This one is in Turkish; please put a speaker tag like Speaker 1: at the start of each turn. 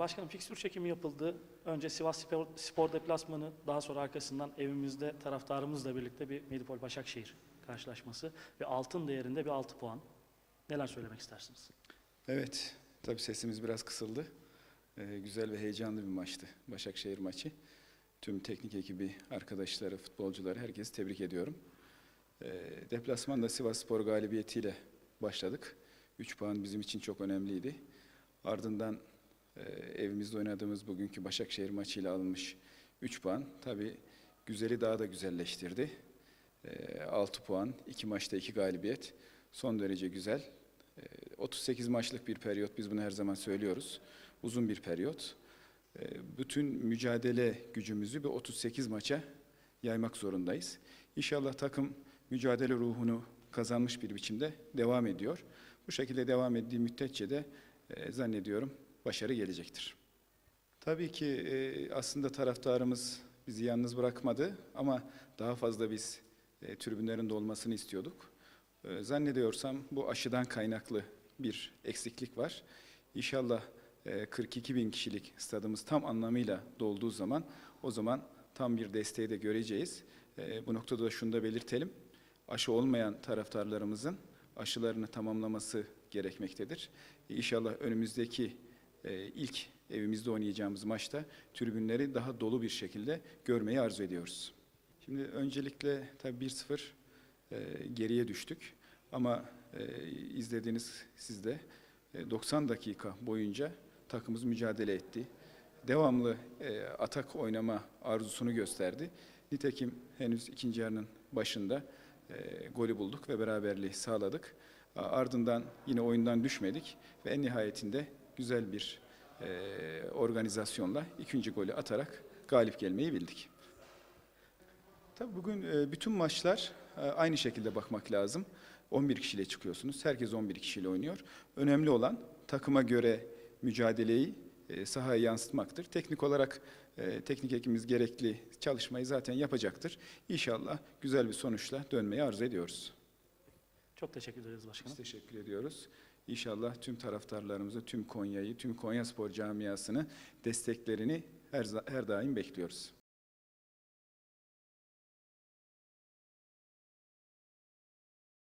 Speaker 1: başkanım fikstür çekimi yapıldı. Önce Sivas Spor, spor deplasmanı, daha sonra arkasından evimizde taraftarımızla birlikte bir Medipol Başakşehir karşılaşması ve altın değerinde bir 6 puan. Neler söylemek istersiniz?
Speaker 2: Evet, tabii sesimiz biraz kısıldı. Ee, güzel ve heyecanlı bir maçtı Başakşehir maçı. Tüm teknik ekibi, arkadaşları, futbolcuları herkesi tebrik ediyorum. Ee, deplasmanda Sivas Spor galibiyetiyle başladık. 3 puan bizim için çok önemliydi. Ardından e, evimizde oynadığımız bugünkü Başakşehir maçıyla alınmış 3 puan tabii güzeli daha da güzelleştirdi. 6 puan, 2 maçta 2 galibiyet. Son derece güzel. Ee, 38 maçlık bir periyot, biz bunu her zaman söylüyoruz. Uzun bir periyot. Ee, Bütün mücadele gücümüzü bir 38 maça yaymak zorundayız. İnşallah takım mücadele ruhunu kazanmış bir biçimde devam ediyor. Bu şekilde devam ettiği müddetçe de e, zannediyorum başarı gelecektir. Tabii ki e, aslında taraftarımız bizi yalnız bırakmadı ama daha fazla biz e, tribünlerin dolmasını istiyorduk. E, Zannediyorsam bu aşıdan kaynaklı bir eksiklik var. İnşallah e, 42 bin kişilik stadımız tam anlamıyla dolduğu zaman o zaman tam bir desteği de göreceğiz. E, Bu noktada da şunu da belirtelim. Aşı olmayan taraftarlarımızın aşılarını tamamlaması gerekmektedir. E, İnşallah önümüzdeki e, ilk evimizde oynayacağımız maçta tribünleri daha dolu bir şekilde görmeyi arzu ediyoruz. Şimdi öncelikle tabii 1-0 e, geriye düştük ama e, izlediğiniz siz de e, 90 dakika boyunca takımımız mücadele etti. Devamlı e, atak oynama arzusunu gösterdi. Nitekim henüz ikinci yarının başında e, golü bulduk ve beraberliği sağladık. Ardından yine oyundan düşmedik ve en nihayetinde güzel bir e, organizasyonla ikinci golü atarak galip gelmeyi bildik. Tabii bugün e, bütün maçlar e, aynı şekilde bakmak lazım. 11 kişiyle çıkıyorsunuz. Herkes 11 kişiyle oynuyor. Önemli olan takıma göre mücadeleyi e, sahaya yansıtmaktır. Teknik olarak e, teknik ekibimiz gerekli çalışmayı zaten yapacaktır. İnşallah güzel bir sonuçla dönmeyi arzu ediyoruz.
Speaker 1: Çok teşekkür ederiz
Speaker 2: Biz
Speaker 1: başkanım.
Speaker 2: teşekkür ediyoruz. İnşallah tüm taraftarlarımızı, tüm Konya'yı, tüm Konya Spor camiasını desteklerini her, her daim bekliyoruz.